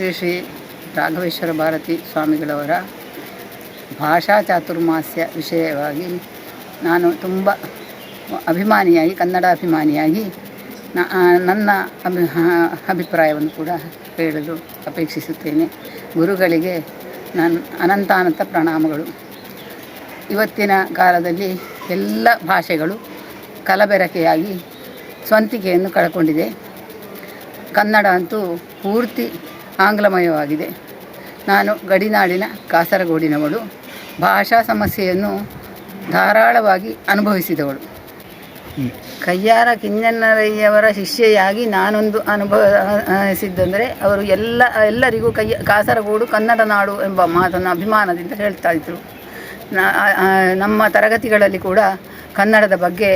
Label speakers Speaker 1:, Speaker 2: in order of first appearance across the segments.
Speaker 1: ಶ್ರೀ ಶ್ರೀ ರಾಘವೇಶ್ವರ ಭಾರತಿ ಸ್ವಾಮಿಗಳವರ ಭಾಷಾ ಚಾತುರ್ಮಾಸ್ಯ ವಿಷಯವಾಗಿ ನಾನು ತುಂಬ ಅಭಿಮಾನಿಯಾಗಿ, ಕನ್ನಡ ಅಭಿಮಾನಿಯಾಗಿ ನನ್ನ ಅಭಿ ಅಭಿಪ್ರಾಯವನ್ನು ಕೂಡ ಹೇಳಲು ಅಪೇಕ್ಷಿಸುತ್ತೇನೆ. ಗುರುಗಳಿಗೆ ನಾನು ಅನಂತಾನಂತ ಪ್ರಣಾಮಗಳು. ಇವತ್ತಿನ ಕಾಲದಲ್ಲಿ ಎಲ್ಲ ಭಾಷೆಗಳು ಕಲಬೆರಕೆಯಾಗಿ ಸ್ವಂತಿಕೆಯನ್ನು ಕಳ್ಕೊಂಡಿದೆ. ಕನ್ನಡ ಅಂತೂ ಪೂರ್ತಿ ಆಂಗ್ಲಮಯವಾಗಿದೆ. ನಾನು ಗಡಿನಾಡಿನ ಕಾಸರಗೋಡಿನವಳು. ಭಾಷಾ ಸಮಸ್ಯೆಯನ್ನು ಧಾರಾಳವಾಗಿ ಅನುಭವಿಸಿದವಳು. ಕಯ್ಯಾರ ಕಿಂಜನ್ನರಯ್ಯವರ ಶಿಷ್ಯೆಯಾಗಿ ನಾನೊಂದು ಅನುಭವಿಸಿದ್ದಂದರೆ ಅವರು ಎಲ್ಲ, ಎಲ್ಲರಿಗೂ ಕೈಯ ಕಾಸರಗೋಡು ಕನ್ನಡ ನಾಡು ಎಂಬ ಮಾತನ್ನು ಅಭಿಮಾನದಿಂದ ಹೇಳ್ತಾ ಇದ್ದರು ನಮ್ಮ ತರಗತಿಗಳಲ್ಲಿ ಕೂಡ ಕನ್ನಡದ ಬಗ್ಗೆ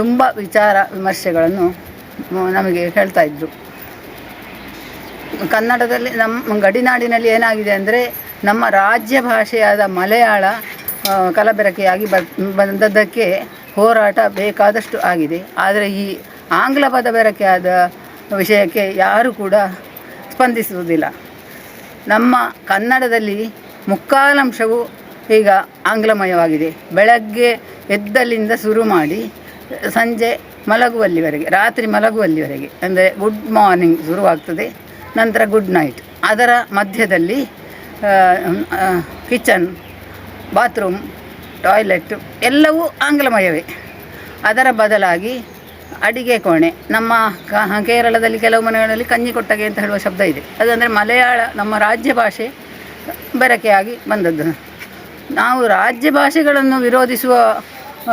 Speaker 1: ತುಂಬ ವಿಚಾರ, ವಿಮರ್ಶೆಗಳನ್ನು ನಮಗೆ ಹೇಳ್ತಾ ಇದ್ದರು ಕನ್ನಡದಲ್ಲಿ ನಮ್ಮ ಗಡಿನಾಡಿನಲ್ಲಿ ಏನಾಗಿದೆ ಅಂದರೆ ನಮ್ಮ ರಾಜ್ಯ ಭಾಷೆಯಾದ ಮಲಯಾಳ ಕಲಬೆರಕೆಯಾಗಿ ಬಂದದ್ದಕ್ಕೆ ಹೋರಾಟ ಬೇಕಾದಷ್ಟು ಆಗಿದೆ. ಆದರೆ ಈ ಆಂಗ್ಲ ಪದ ಬೆರಕೆಯಾದ ವಿಷಯಕ್ಕೆ ಯಾರೂ ಕೂಡ ಸ್ಪಂದಿಸುವುದಿಲ್ಲ. ನಮ್ಮ ಕನ್ನಡದಲ್ಲಿ ಮುಕ್ಕಾಲಂಶವು ಈಗ ಆಂಗ್ಲಮಯವಾಗಿದೆ. ಬೆಳಗ್ಗೆ ಎದ್ದಲ್ಲಿಂದ ಶುರು ಮಾಡಿ, ಸಂಜೆ ಮಲಗುವಲ್ಲಿವರೆಗೆ, ರಾತ್ರಿ ಮಲಗುವಲ್ಲಿವರೆಗೆ, ಅಂದರೆ ಗುಡ್ ಮಾರ್ನಿಂಗ್ ಶುರುವಾಗ್ತದೆ. ನಂತರ ಗುಡ್ ನೈಟ್. ಅದರ ಮಧ್ಯದಲ್ಲಿ ಕಿಚನ್, ಬಾತ್ರೂಮ್, ಟಾಯ್ಲೆಟ್ ಎಲ್ಲವೂ ಆಂಗ್ಲಮಯವೇ. ಅದರ ಬದಲಾಗಿ ಅಡಿಗೆ ಕೋಣೆ. ನಮ್ಮ ಕೇರಳದಲ್ಲಿ ಕೆಲವು ಮನೆಗಳಲ್ಲಿ ಕಂಜಿ ಕೊಟ್ಟಗೆ ಅಂತ ಹೇಳುವ ಶಬ್ದ ಇದೆ. ಅದಂದರೆ ಮಲಯಾಳ, ನಮ್ಮ ರಾಜ್ಯ ಭಾಷೆ ಬೆರಕೆಯಾಗಿ ಬಂದದ್ದು. ನಾವು ರಾಜ್ಯ ಭಾಷೆಗಳನ್ನು ವಿರೋಧಿಸುವ,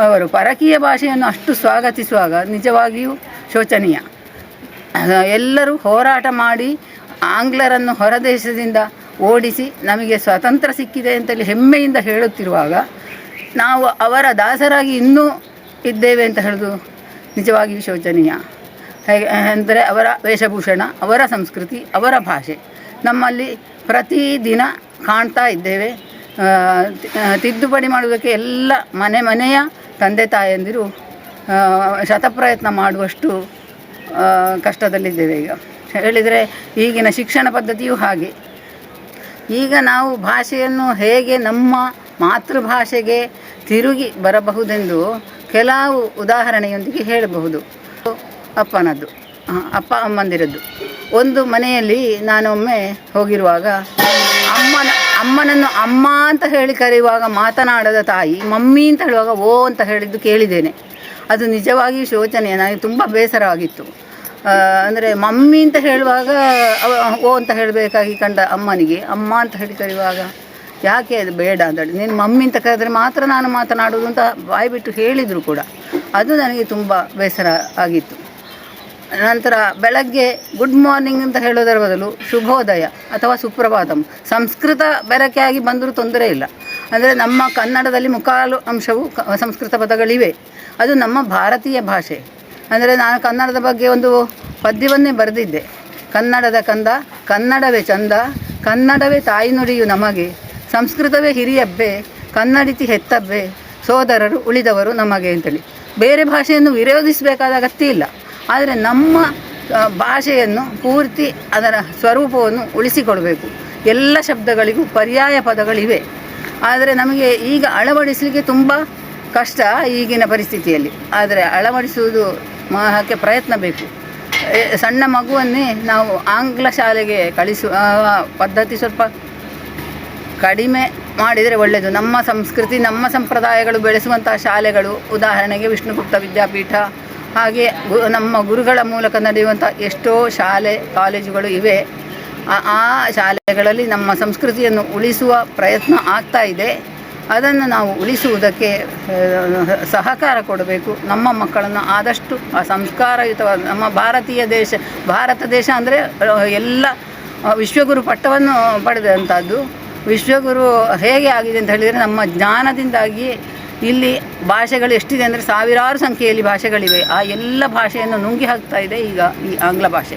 Speaker 1: ಅವರು ಪರಕೀಯ ಭಾಷೆಯನ್ನು ಅಷ್ಟು ಸ್ವಾಗತಿಸುವಾಗ ನಿಜವಾಗಿಯೂ ಶೋಚನೀಯ. ಎಲ್ಲರೂ ಹೋರಾಟ ಮಾಡಿ ಆಂಗ್ಲರನ್ನು ಹೊರದೇಶದಿಂದ ಓಡಿಸಿ ನಮಗೆ ಸ್ವಾತಂತ್ರ್ಯ ಸಿಕ್ಕಿದೆ ಅಂತೇಳಿ ಹೆಮ್ಮೆಯಿಂದ ಹೇಳುತ್ತಿರುವಾಗ ನಾವು ಅವರ ದಾಸರಾಗಿ ಇನ್ನೂ ಇದ್ದೇವೆ ಅಂತ ಹೇಳೋದು ನಿಜವಾಗಿಯೂ ಶೋಚನೀಯ ಹೇಗೆ ಅಂದರೆ ಅವರ ವೇಷಭೂಷಣ, ಅವರ ಸಂಸ್ಕೃತಿ, ಅವರ ಭಾಷೆ. ನಮ್ಮಲ್ಲಿ ಪ್ರತಿದಿನ ಕಾಣ್ತಾ ಇದ್ದೇವೆ. ತಿದ್ದುಪಡಿ ಮಾಡುವುದಕ್ಕೆ ಎಲ್ಲ ಮನೆ ಮನೆಯ ತಂದೆ ತಾಯಂದಿರು ಶತಪ್ರಯತ್ನ ಮಾಡುವಷ್ಟು ಕಷ್ಟದಲ್ಲಿದ್ದೇವೆ ಈಗ. ಹೇಳಿದರೆ ಈಗಿನ ಶಿಕ್ಷಣ ಪದ್ಧತಿಯು ಹಾಗೆ. ಈಗ ನಾವು ಭಾಷೆಯನ್ನು ಹೇಗೆ ನಮ್ಮ ಮಾತೃಭಾಷೆಗೆ ತಿರುಗಿ ಬರಬಹುದೆಂದು ಕೆಲವು ಉದಾಹರಣೆಯೊಂದಿಗೆ ಹೇಳಬಹುದು. ಅಪ್ಪನದ್ದು ಅಪ್ಪ ಅಮ್ಮಂದಿರದ್ದು. ಒಂದು ಮನೆಯಲ್ಲಿ ನಾನೊಮ್ಮೆ ಹೋಗಿರುವಾಗ ಅಮ್ಮನ, ಅಮ್ಮನನ್ನು ಅಮ್ಮ ಅಂತ ಹೇಳಿ ಕರೆಯುವಾಗ ಮಾತನಾಡದ ತಾಯಿ ಮಮ್ಮಿ ಅಂತ ಹೇಳುವಾಗ ಓ ಅಂತ ಹೇಳಿದ್ದು ಕೇಳಿದ್ದೇನೆ. ಅದು ನಿಜವಾಗಿಯೂ ಶೋಚನೆ ನನಗೆ ತುಂಬ ಬೇಸರವಾಗಿತ್ತು. ಅಂದರೆ ಮಮ್ಮಿ ಅಂತ ಹೇಳುವಾಗ ಓ ಅಂತ ಹೇಳಬೇಕಾಗಿ ಕಂಡ ಅಮ್ಮನಿಗೆ, ಅಮ್ಮ ಅಂತ ಹೇಳಿ ಕರೆಯುವಾಗ, ಯಾಕೆ ಅದು ಬೇಡ ಅಂತೇಳಿ ನೀನು ಮಮ್ಮಿ ಅಂತ ಕರೆದ್ರೆ ಮಾತ್ರ ನಾನು ಮಾತನಾಡೋದು ಅಂತ ಬಾಯಿ ಬಿಟ್ಟು ಹೇಳಿದರು ಕೂಡ. ಅದು ನನಗೆ ತುಂಬ ಬೇಸರ ಆಗಿತ್ತು. ನಂತರ ಬೆಳಗ್ಗೆ ಗುಡ್ ಮಾರ್ನಿಂಗ್ ಅಂತ ಹೇಳೋದರ ಬದಲು ಶುಭೋದಯ ಅಥವಾ ಸುಪ್ರಭಾತಂ. ಸಂಸ್ಕೃತ ಬೆರಕೆಯಾಗಿ ಬಂದರೂ ತೊಂದರೆ ಇಲ್ಲ. ಅಂದರೆ ನಮ್ಮ ಕನ್ನಡದಲ್ಲಿ ಮುಕ್ಕಾಲು ಅಂಶವು ಸಂಸ್ಕೃತ ಪದಗಳಿವೆ. ಅದು ನಮ್ಮ ಭಾರತೀಯ ಭಾಷೆ. ಅಂದರೆ ನಾನು ಕನ್ನಡದ ಬಗ್ಗೆ ಒಂದು ಪದ್ಯವನ್ನೇ ಬರೆದಿದ್ದೆ. ಕನ್ನಡದ ಕಂದ, ಕನ್ನಡವೇ ಚಂದ, ಕನ್ನಡವೇ ತಾಯಿ ನುಡಿಯು ನಮಗೆ, ಸಂಸ್ಕೃತವೇ ಹಿರಿಯಬ್ಬೆ ಕನ್ನಡಿತಿ ಹೆತ್ತಬ್ಬೆ, ಸೋದರರು ಉಳಿದವರು ನಮಗೆ ಅಂತೇಳಿ. ಬೇರೆ ಭಾಷೆಯನ್ನು ವಿರೋಧಿಸಬೇಕಾದ ಅಗತ್ಯ ಇಲ್ಲ. ಆದರೆ ನಮ್ಮ ಭಾಷೆಯನ್ನು ಪೂರ್ತಿ ಅದರ ಸ್ವರೂಪವನ್ನು ಉಳಿಸಿಕೊಡಬೇಕು. ಎಲ್ಲ ಶಬ್ದಗಳಿಗೂ ಪರ್ಯಾಯ ಪದಗಳಿವೆ. ಆದರೆ ನಮಗೆ ಈಗ ಅಳವಡಿಸಲಿಕ್ಕೆ ತುಂಬ ಕಷ್ಟ ಈಗಿನ ಪರಿಸ್ಥಿತಿಯಲ್ಲಿ. ಆದರೆ ಅಳವಡಿಸುವುದು ಮಹಕ್ಕೆ ಪ್ರಯತ್ನ ಬೇಕು. ಸಣ್ಣ ಮಗುವನ್ನೇ ನಾವು ಆಂಗ್ಲ ಶಾಲೆಗೆ ಕಳಿಸುವ ಪದ್ಧತಿ ಸ್ವಲ್ಪ ಕಡಿಮೆ ಮಾಡಿದರೆ ಒಳ್ಳೆಯದು ನಮ್ಮ ಸಂಸ್ಕೃತಿ, ನಮ್ಮ ಸಂಪ್ರದಾಯಗಳು ಬೆಳೆಸುವಂತಹ ಶಾಲೆಗಳು, ಉದಾಹರಣೆಗೆ ವಿಷ್ಣುಗುಪ್ತ ವಿದ್ಯಾಪೀಠ, ಹಾಗೆ ನಮ್ಮ ಗುರುಗಳ ಮೂಲಕ ನಡೆಯುವಂಥ ಎಷ್ಟೋ ಶಾಲೆ, ಕಾಲೇಜುಗಳು ಇವೆ. ಆ ಶಾಲೆಗಳಲ್ಲಿ ನಮ್ಮ ಸಂಸ್ಕೃತಿಯನ್ನು ಉಳಿಸುವ ಪ್ರಯತ್ನ ಆಗ್ತಾ ಇದೆ. ಅದನ್ನು ನಾವು ಉಳಿಸುವುದಕ್ಕೆ ಸಹಕಾರ ಕೊಡಬೇಕು. ನಮ್ಮ ಮಕ್ಕಳನ್ನು ಆದಷ್ಟು, ಆ, ಸಂಸ್ಕಾರಯುತವಾದ, ನಮ್ಮ ಭಾರತೀಯ ದೇಶ, ಭಾರತ ದೇಶ ಅಂದರೆ ಎಲ್ಲ ವಿಶ್ವಗುರು ಪಟ್ಟವನ್ನು ಪಡೆದಂಥದ್ದು. ವಿಶ್ವಗುರು ಹೇಗೆ ಆಗಿದೆ ಅಂತ ಹೇಳಿದರೆ, ನಮ್ಮ ಜ್ಞಾನದಿಂದಾಗಿ ಇಲ್ಲಿ ಭಾಷೆಗಳು ಎಷ್ಟಿದೆ ಅಂದರೆ, ಸಾವಿರಾರು ಸಂಖ್ಯೆಯಲ್ಲಿ ಭಾಷೆಗಳಿವೆ. ಆ ಎಲ್ಲ ಭಾಷೆಯನ್ನು ನುಂಗಿ ಹಾಕ್ತಾ ಇದೆ ಈಗ ಈ ಆಂಗ್ಲ ಭಾಷೆ.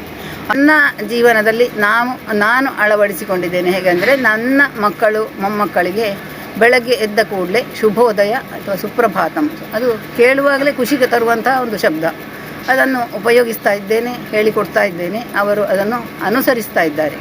Speaker 1: ನನ್ನ ಜೀವನದಲ್ಲಿ ನಾನು ನಾನು ಅಳವಡಿಸಿಕೊಂಡಿದ್ದೇನೆ ಹೇಗೆಂದರೆ, ನನ್ನ ಮಕ್ಕಳು, ಮೊಮ್ಮಕ್ಕಳಿಗೆ ಬೆಳಗ್ಗೆ ಎದ್ದ ಕೂಡಲೇ ಶುಭೋದಯ ಅಥವಾ ಸುಪ್ರಭಾತಂ. ಅದು ಕೇಳುವಾಗಲೇ ಖುಷಿಗೆ ತರುವಂತಹ ಒಂದು ಶಬ್ದ. ಅದನ್ನು ಉಪಯೋಗಿಸ್ತಾ ಇದ್ದೇನೆ, ಹೇಳಿಕೊಡ್ತಾ ಇದ್ದೇನೆ. ಅವರು ಅದನ್ನು ಅನುಸರಿಸ್ತಾ ಇದ್ದಾರೆ.